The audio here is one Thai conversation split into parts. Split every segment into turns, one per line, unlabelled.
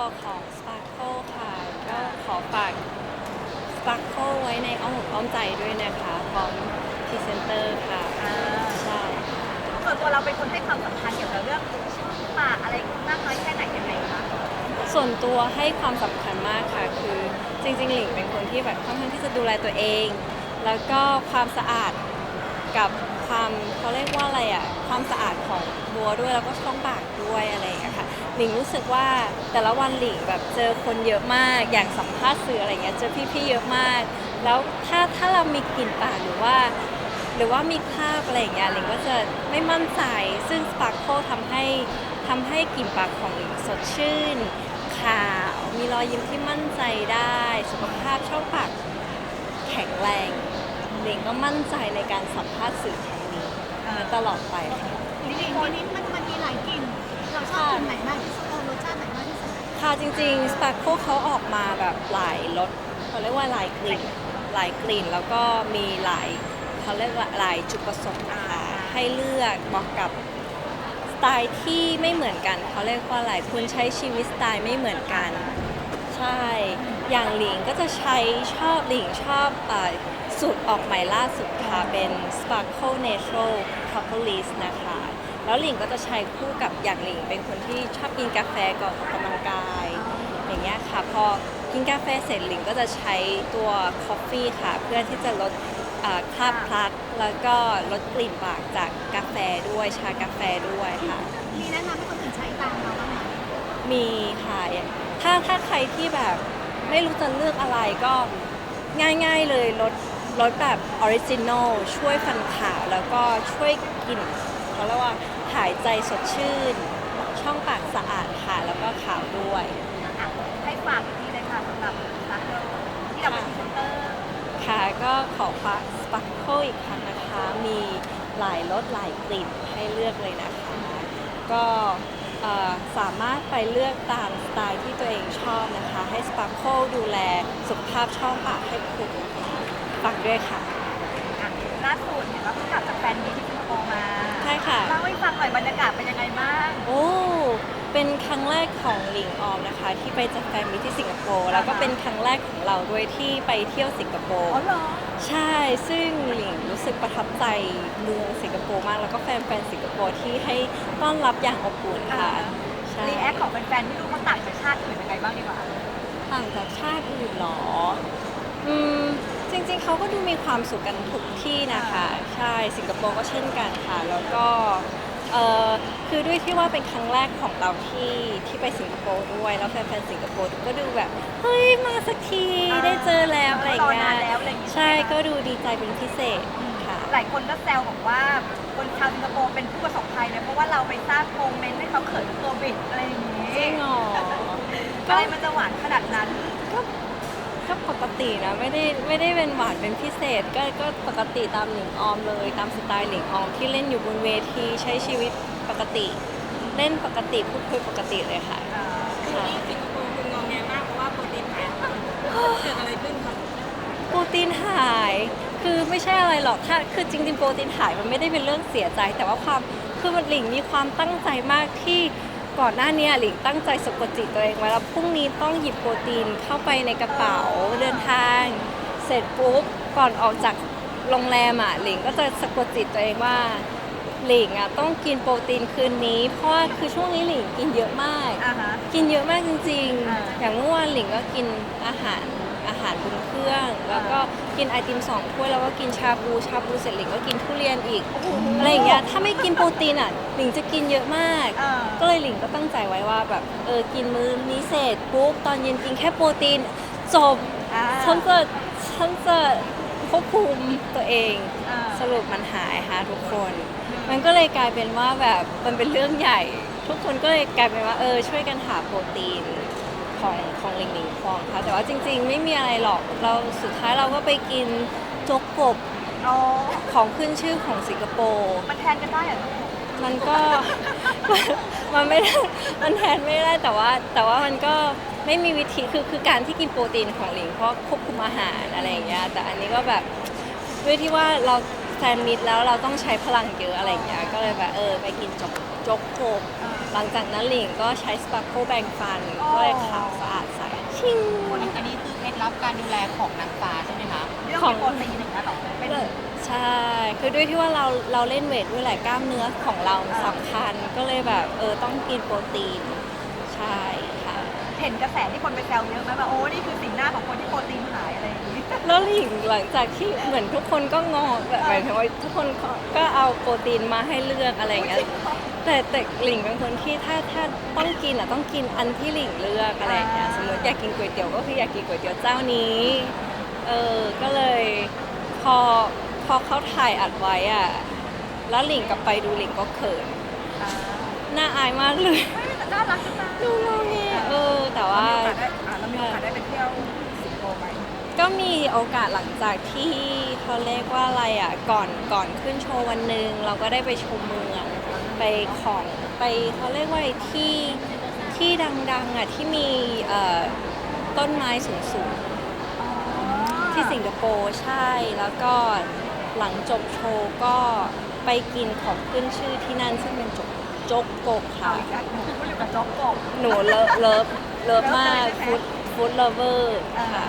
ค
รอ
บครัวของ Sparkle ค่ะก็ขอฝาก Sparkle ไว้ในอ้อมอกอ้อมใจด้วยนะคะพร้อมพรีเซนเตอร์ค่ะ
อ่า
ใช่
ส่วนตัวเราเป็นคนให้ความสำคัญเกี่ยวกับเรื่องปากอะไรมากน้อยแค่ไหนยังไงคะ
ส่วนตัวให้ความสำคัญมากค่ะ คือจริงๆหลิงเป็นคนที่แบบค่อนข้างที่จะดูแลตัวเอง แล้วก็ความสะอาดกับความเขาเรียกว่าอะไรอะความสะอาดัวด้วยแล้วก็ช่องปากด้วยอะไรอย่างเงี้ยค่ะหลิงรู้สึกว่าแต่ละวันหลิงแบบเจอคนเยอะมากอย่างสัมภาษณ์สื่ออะไรเงี้ยเจอพี่ๆเยอะมาก แล้วถ้าถ้าเรามีกลิ่นปากหรือว่า หรือว่ามีคราบอะไรอย่างเงี้ยหลิงก็จะไม่มั่นใจซึ่ง Sparkle ทำให้ทำให้กลิ่นปากของหลิงสดชื่นขาวมีรอยยิ้มที่มั่นใจได้ สุขภาพช่องปากแข็งแรงหลิงก็มั่นใจในการสัมภาษณ์สื่อครั้งนี้ตลอดไปค่ะ
นี่นนี่มันมันมีหลายกลิ่น เราชอบกลิ่นไหนมากที่สุดเออรสชาติไหนมากที่สุด
ค่ะจริงๆ Sparkle เขาออกมาแบบหลายรสเขาเรียกว่าหลายกลิ่นหลายกลิ่นแล้วก็มีหลายเขาเรียกว่าหลายจุดประสงค์นะคะให้เลือกเหมาะกับสไตล์ที่ไม่เหมือนกันเขาเรียกว่าหลายคุณใช้ชีวิตสไตล์ไม่เหมือนกัน ใช่ อย่างหลิงก็จะใช้ชอบหลิงชอบ สูตรออกใหม่ล่าสุดค่ะ เป็น Sparkle Natural Propolis นะคะ แล้วหลิงก็จะใช้คู่กับอย่างหลิงเป็นคนที่ชอบกินกาแฟก่อนออกกำลังกาย อย่างเงี้ยค่ะ พอกินกาแฟเสร็จหลิงก็จะใช้ตัว Coffee ค่ะ เพื่อที่จะลดเอ่อคราบพลัก แล้วก็ลดกลิ่นปากจากกาแฟด้วยชากาแฟด้วยค่ะ
มีแนะนำให้คนอื่นใช้ตามเราบ้างไหม
มีค่ะถ้าถ้าใครที่แบบไม่รู้จะเลือกอะไรก็ง่าย ๆเลยลด ลดแบบออริจินอลช่วยฟันขาวแล้วก็ช่วยกลิ่นเขาเรียกว่าหายใจสดชื่น ช่องปากสะอาดค่ะ แล้วก็ขาวด้วย
อะให้ฝากอีกทีเลยค่ะสำหรับรักที่เราเป็นพรีเซนเตอร์
ค่ะก็ขอฝาก Sparkle อีกครั้งนะคะ มีหลายรสหลายกลิ่นให้เลือกเลยนะคะ ก็เอ่อสามารถไปเลือกตามสไตล์ที่ตัวเองชอบนะคะ ให้ Sparkle ดูแลสุขภาพช่องปากให้คุณนะคะ ฝากด้วยค่ะ
อะ ล่าสุดเห็นว่าเพิ่งกลับจากแฟนมีตที่สิงคโปร์มา
ใช่ค่ะ
เล่าให้ฟังหน่อยบรรยากาศเป็นยังไงบ้าง
โอ้ เป็นครั้งแรกของหลิงออมนะคะ ที่ไปจัดแฟนมิตที่สิงคโปร์แล้วก็เป็นครั้งแรกของเราด้วยที่ไปเที่ยวสิงคโปร์
อ๋อเหรอ
ใช่ ซึ่งหลิงรู้สึกประทับใจเมืองสิงคโปร์มาก แล้วก็แฟนๆสิงคโปร์ที่ให้ต้อนรับอย่างอบอุ่นค่ะใช่
รีแอคของแฟนๆที่ดูเขาต่างจากชาติอื่นยังไงบ้างดีกว่า
ต่างจากชาติอื่นเหรอ อืม จริงๆ เขาก็ดูมีความสุขกันทุกที่นะคะ ใช่ สิงคโปร์ก็เช่นกันค่ะ แล้วก็เอ่อคือด้วยที่ว่าเป็นครั้งแรกของเราที่ที่ไปสิงคโปร์ด้วย แล้วแฟนๆ สิงคโปร์ก็ดูแบบ เฮ้ย มาสักที
อ่า
ได้เจอแล้วอะไรอย่างเงี้
รอนายนแล้วอะไรอย่างงี้
ใช่
ใช่ไหม
ก็ดูดีใจเป็นพิเศษค่ะ
หลายคนก็แซวบอกว่าคนชาวสิงคโปร์เป็นผู้ประสบภัยนะเพราะว่าเราไปสร้างโมเมนต์ให้เขาเขินตัวบิดอะไรอย่างนี้
จริงเหรอ
อะไรมันจะหวานขนาดนั้น
ก็ปกตินะไม่ได้ไม่ได้เป็นหวานเป็นพิเศษก็ก็ปกติตามหลิงออมเลย ตามสไตล์หลิงออมที่เล่นอยู่บนเวทีใช้ชีวิตปกติ เล่นปกติพูดคุยปกติเลยค่ะค่ะ
สิงคโปร์คุณงงแงมากเพราะว่าโปรตีนหายเกิดอะไรขึ้นคะ
โปรตีนหายคือไม่ใช่อะไรหรอกถ้าคือจริงๆโปรตีนหายมันไม่ได้เป็นเรื่องเสียใจ แต่ว่าความคือมันหลิงมีความตั้งใจมากที่ ก่อนหน้านี้หลิงตั้งใจสะกดจิตตัวเองไว้แล้วพรุ่งนี้ต้องหยิบโปรตีนเข้าไปในกระเป๋าเดินทาง เสร็จปุ๊บก่อนออกจากโรงแรมอะหลิงก็จะสะกดจิตตัวเองว่าหลิงอะต้องกินโปรตีนคืนนี้ เพราะว่าคือช่วงนี้หลิงกินเยอะมาก
อ่าฮะ
กินเยอะมากจริง ๆ อย่างเมื่อวานหลิงก็กินอาหาร อาหารบนเครื่อง แล้วก็กินไอติมสองถ้วยแล้วก็กินชาบูชาบูเสร็จหลิงก็กินทุเรียนอีกอะไรอย่างเงี้ยถ้าไม่กินโปรตีนอะหลิงจะกินเยอะมาก
เออ
ก็เลยหลิงก็ตั้งใจไว้ว่าแบบเออกินมื้อนี้เสร็จปุ๊บตอนเย็นกินแค่โปรตีนจบ
อ่า
ฉันจะฉันจะควบคุมตัวเอง
อ่า
สรุปมันหายค่ะทุกคน มันก็เลยกลายเป็นว่าแบบมันเป็นเรื่องใหญ่ ทุกคนก็เลยกลายเป็นว่าเออช่วยกันหาโปรตีน ของของหลิงหลิงควองค่ะแต่ว่าจริง ๆ ไม่มีอะไรหรอกเราสุดท้ายเราก็ไปกินโจ๊กกบ
อ๋อ
ของขึ้นชื่อของสิงคโปร์
มันแทนกันได้เหรอลูก
มันก็ มันไม่ได้มันแทนไม่ได้แต่ว่า แต่ว่ามันก็ไม่มีวิธีคือคือการที่กินโปรตีนของหลิงเพราะควบคุมอาหารอะไรอย่างเงี้ยแต่อันนี้ก็แบบด้วยที่ว่าเราแฟนมิตแล้วเราต้องใช้พลังเยอะอะไรอย่างเงี้ยก็เลยแบบเออไปกินจกจกโคก หลังจากนั้นหลิงก็ใช้สปาโคแบงฟันก็เลยขาวสะอาดใสชิง
คนอันนี้คือเคล็ดลับการดูแลของนางฟ้าใช่ไหมคะ
เรื่อง
ของ
มีโปรตีนอย่างเงี้ยหรอเป็น
ใช่ คือด้วยที่ว่าเราเราเล่นเวทด้วยแหละกล้ามเนื้อของเราสำคัญ ก็เลยแบบเออต้องกินโปรตีน ใช่ค่ะ
เห็นกระแสที่คนไปแซวเยอะไหมว่าโอ้นี่คือสีหน้าของคนที่โปรตีนหายอะไรอย่างงี้
แล้วหลิงหลังจากที่เหมือนทุกคนก็งอแบบหมายถึงว่าทุกคนก็ก็เอาโปรตีนมาให้เลือกอะไรอย่างเงี้ย แต่แต่หลิงเป็นคนที่ถ้าถ้าต้องกินอะต้องกินอันที่หลิงเลือกอะไรอย่างเงี้ยสมมติอยากกินก๋วยเตี๋ยวก็คืออยากกินก๋วยเตี๋ยวเจ้านี้เออก็เลยพอพอเขาถ่ายอัดไว้อะแล้วหลิงกลับไปดูหลิงก็เขิน
อ่า
น่าอายมากเลย
เฮ้ยแต่น่ารักจังเลย
ดูเราเนี่ยเออแต่ว่า
เรามีโอกาสได้ไปเที่ยวสิงคโปร์ไหม
ก็มีโอกาสหลังจากที่เขาเรียกว่าอะไรอะก่อนก่อนขึ้นโชว์วันหนึ่งเราก็ได้ไปชมเมืองไปของไปเขาเรียกว่าที่ที่ดังๆอะที่มีเอ่อต้นไม้สูงๆที่สิงคโปร์ใช่แล้วก็หลังจบโชว์ก็ไปกินของขึ้นชื่อที่นั่นซึ่งเป็นจกจกโกก
เอา
ค่ะ
อีกแล้วหนูพูดอยู่กับจ๊อกกบ
หนูเลิฟเลิฟเลิฟมาก
เลิฟเลยใช่ไหม
ฟู้ดฟู้ดเลเวอร์
อ่า
ค่ะ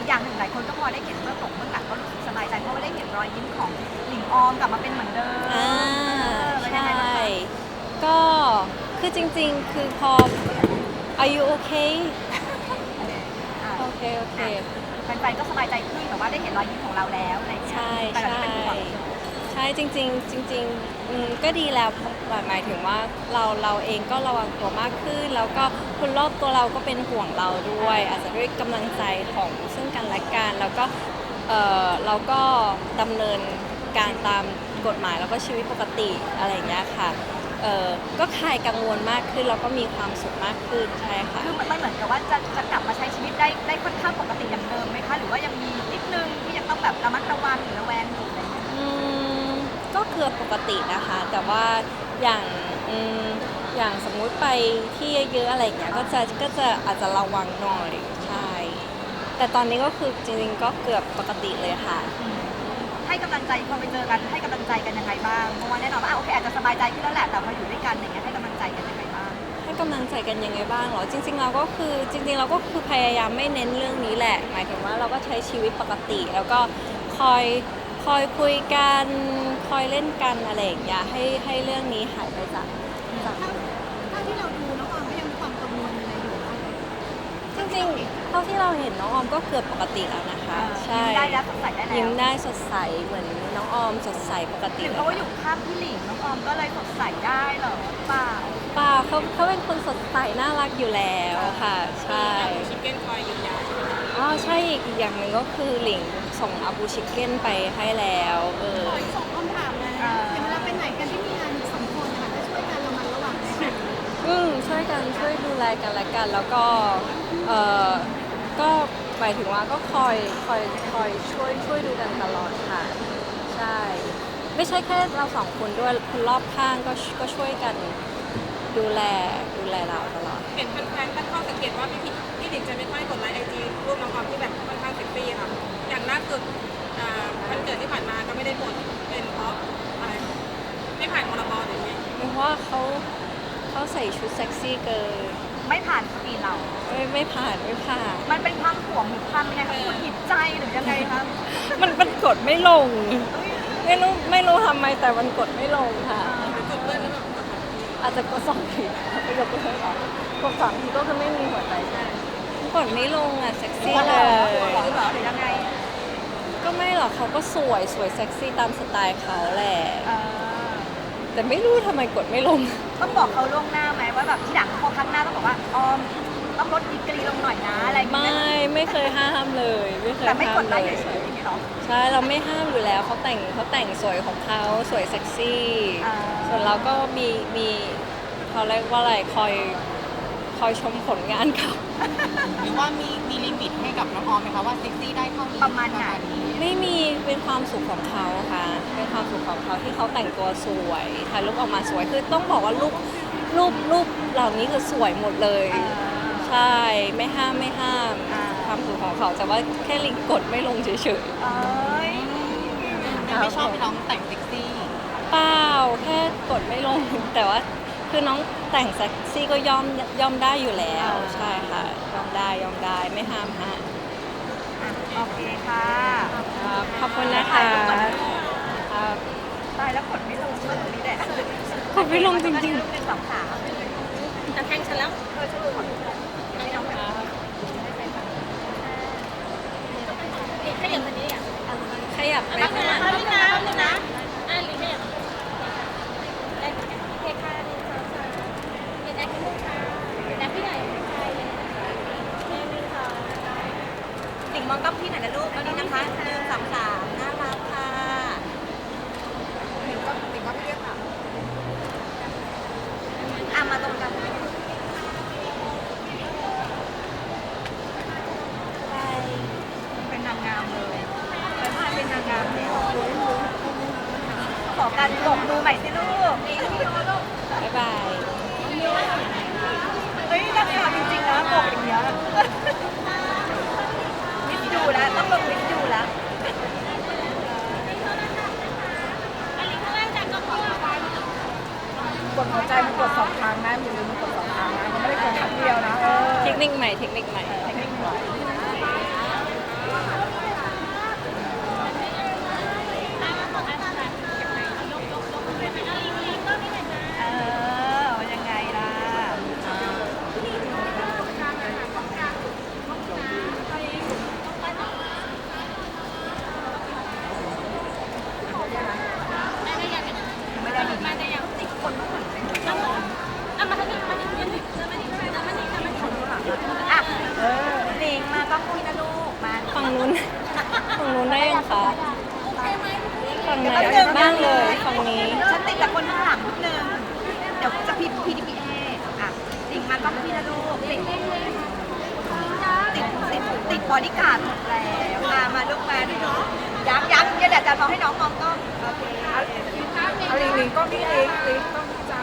อะอีกอย่างหนึ่งหลายคนก็พอได้เห็นเบื้องหลังเบื้องหลังก็รู้สึกสบายใจเพราะว่าได้เห็นรอยยิ้มของหลิงออมกลับมาเป็นเหมือนเดิม
อ่า
เออเป็นยัง
ใช่
ไงบ้างคะ
ก็คือจริง ๆ คือพอ are you okay
อะ
โอเคโอเค
แฟนๆก็สบายใจขึ้นแบบว่าได้เห็นรอยยิ้มของเราแล้วอะไรอย่างเงี้ย
ใช่
แต่
ใช่
ก็เป็นห่วง
ใช่จริง ๆ จริง ๆ อืมก็ดีแล้วหมายถึงว่าเราเราเองก็ระวังตัวมากขึ้น แล้วก็คนรอบตัวเราก็เป็นห่วงเราด้วย อาจจะด้วยกำลังใจของซึ่งกันและกันแล้วก็เออเราก็ดำเนินการตามกฎหมายแล้วก็ชีวิตปกติอะไรอย่างเงี้ยค่ะเออก็คลายกังวลมากขึ้นแล้วก็มีความสุขมากขึ้นใช่ค่ะ
คือมันเหมือนกับว่าจะจะกลับมาใช้ชีวิตได้ได้ค่อนข้างปกติอย่างเดิมไหมคะ หรือว่ายังมีนิดนึงที่ยังต้องแบบระมัดระวังหรือระแวงอยู่อะไรอย่างเงี้ย
ก็เกือบปกตินะคะ แต่ว่าอย่างอืมอย่างสมมุติไปที่เยอะๆอะไรอย่างเงี้ยก็จะก็จะอาจจะระวังหน่อยใช่แต่ตอนนี้ก็คือจริงๆก็เกือบปกติเลยค่ะ
ให้กำลังใจพอไปเจอกันให้กำลังใจกันยังไงบ้างเพราะว่าแน่นอนว่าอะโอเคอาจจะสบายใจขึ้นแล้วแหละแต่พออยู่ด้วยกันอย่างเงี้ยให้กำลังใจกันยังไงบ้าง
ให้กำลังใจกันยังไงบ้างเหรอจริง ๆ เราก็คือจริง ๆ เราก็คือพยายามไม่เน้นเรื่องนี้แหละ หมายถึงว่าเราก็ใช้ชีวิตปกติ แล้วก็คอยคอยคุยกันค อยเล่นกันอะไรอย่างเงี้ยให้ให้เรื่องนี้หายไปจากจาก
ถ้าถ้าที่เราดูน้องออมก็ยังมีความกังวลอะไรอยู่เนอะ
จริงๆเท่าที่เราเห็นน้องออมก็เกือบปกติแล้วนะคะ ใช่
ยิ้มได้แล้วสดใสได้แล้ว
ยิ้มได้สดใสเหมือนน้องออมสดใสปก
ห
ติ
รือเพ
เล
ราะว่ายอยู่ข้างพี่หลิงน้องออมก็เลยสดใสได้เหรอเปล่า
เปล่าเขาเขาเป็นคนสดใสน่ารักอยู่แล้วค่ะ ใช่
ชิคเก้นคอยยืนยัน
อ๋อใช่อีกอย่างหนึ่งก็คือหลิงส่งอาบูชิคเก้นไปให้แล้วเออ
ขออีกสองคำถามนะอย่างเวลาไปไหนกันที่มีงานสองคนนะคะจะช่วยกันระมัดระวังไหมคะ
อืมช่วยกันช่วยดูแลกันและกัน แล้วก็เออก็หมายถึงว่าก็คอยคอยคอยช่วยช่วยดูกันตลอดค่ะ ใช่ ไม่ใช่แค่เราสองคนด้วยคนรอบข้างก็ก็ช่วยกันดูแลดูแลเราตลอด
เห็นแฟนๆตั้งข้อสังเกตว่าพี่พี่พี่หลิงจะไม่ค่อยกดไลค์ไอจีรูปน้องความที่แบบค่อนข้างเซ็กซี่ค่ะ อย่างล่าสุดอ่าวันเกิดที่ผ่านมาก็ไม่ได้กดเป็นเพราะอะไรไม่ผ่านพรบหรือไง
เพราะว่าเขาเขาใส่ชุดเซ็กซี่เกิน
ไม่ผ่านสกรีนเรา
ไม่ไม่ผ่านไม่ผ่าน
มันเป็นความห่วงหรือความยังไงคะคุณหยิบใจหรือยังไงคะ
มันมันกดไม่ลง ไม่รู้ไม่รู้ทำไมแต่มันกดไม่ลงค่ะ
หรือกดเลื่อนแล้วแบบกด
อาจจะกดสองทีไปกดเพิ่มหรอ กดสามทีก็คือไม่มีหัวใจใช่กดไม่ลงอะเซ็กซี่
ห่วง
เล
เหรอยห่วงหรือเปล่าหรือยังไง
ก็ไม่หรอกเขาก็สวยสวยเซ็กซี่ตามสไตล์เขาแหละ
เออ
แต่ไม่รู้ทำไมกดไม่ลง
ต้องบอกเขาล่วงหน้าไหมว่าแบบที่หลังพอครั้งหน้าต้องบอกว่าออมต้องลดดีกรีลงหน่อยนะอะไรอย่าง
ไม่
เงี้ย
ไม่เคยห้ามเลย ไม่เคย
แต่ไม่
ห้ากม
ด
เล
ไลค์
ย
เฉยๆอย่างนี้หรอ
ใช่เราไม่ห้ามอยู่แล้วเขาแต่งเขาแต่งสวยของเขาสวยเซ็กซี่
อ่า
ส่วนเราก็มีมีเขาเรียกว่าอะไรคอย คอยชมผลงานเขา
หรือว่ามีมีลิมิตให้กับน้องออมไหมคะว่าเซ็กซี่ได้เท่านี้
ประมาณไหน
ไม่มีเป็นความสุขของเขาค่ะ เป็นความสุขของเขาที่เขาแต่งตัวสวยถ่ายรูปออกมาสวยคือต้องบอกว่ารูปรูปรูปเหล่านี้คือสวยหมดเลย ใช่ไม่ห้ามไม่ห้าม
อ่า
ความสุขของเขาแต่ว่าแค่ลิงกดไม่ลงเฉย
เอ้ย
ไม่ชอบให้น้องแต่งเซ็กซี่
เปล่าแค่กดไม่ลงแต่ว่า คือน้องแต่งเซ็กซี่ก็ย่อมย่อมได้อยู่แล้ว ใช่ค่ะยอมได้ยอมได้ไม่ห้ามฮะ
โอเคค่ะ
ครับขอบคุณนะคะครับ
ตายแล้วกดไม่ลงเลยนี่แหละ
กดไม่ลงจริง
หนึ่งสองสาม
จะแทงฉันแล้ว
เออชื่อของไม่น้องแบบ
ขยับอันนี้อะ
ๆขยับไป
แป๊บนึ
ข้าง
ง
หลั
นะ
ง
แป๊บนึงนะแป๊บนึงนะอะลิขยับได้เพคะหนึ่งสองสามเห็นแอคขึ้นลูกค้าแอคพี่ใหญ่ใช่หนึ่งสอง
ติ่ง มองกล้องพี่หน่อยนะลูกตอนนี้นะคะหนึ่งสองสามน่ารักค่ะติ่งก็ติ่งก็พี่เรียกค่ะอะมาตรงกันเป็นนางงามเลยไปพายเป็นนางงามเลยขอการกบมือใหม่สิลูก
บ๊ายบาย
เฮ้ยนางงามจริงๆนะกบอย่างเงี้ยมิสยู แล้วต้องลงมิสยูแล้ว
อันนี้ข้างล่างจากกระเพาะ
กดหัวใจมันกดสองครั้งนะอย่าลืมมันกดสองครั้งนะมันไม่ได้กดครั้งเดียวนะเออ
เทคนิคใหม่เทคนิคใหม่
เทคนิคหน่อย
เออว่ายังไงล่ะ ไม่ได้ดีไม่ได้ยังติดคนข้างหลังอะเออหนิงมาต้อง คุยนะลูกมา
ฝั่งนู้นฝั่งนู้นได้ยังคะฝั่งไหน
แป๊บนึง
บ้างเลยฝั่งนี้
ฉันติดแต่คนข้างหลังนิดนึงเดี๋ยวจะพิมพ์ PDPA อะหนิงมาต้องคุยนะลูกติดติดติดติดบอดี้การ์ดหมดแล้วมามาลูกมาดูยักยักเดี๋ยวเดี๋ยวจะมองให้น้องมองกล้องโอเค
เอาลิงลิงก็พี่ลิงลิงต้องจ้า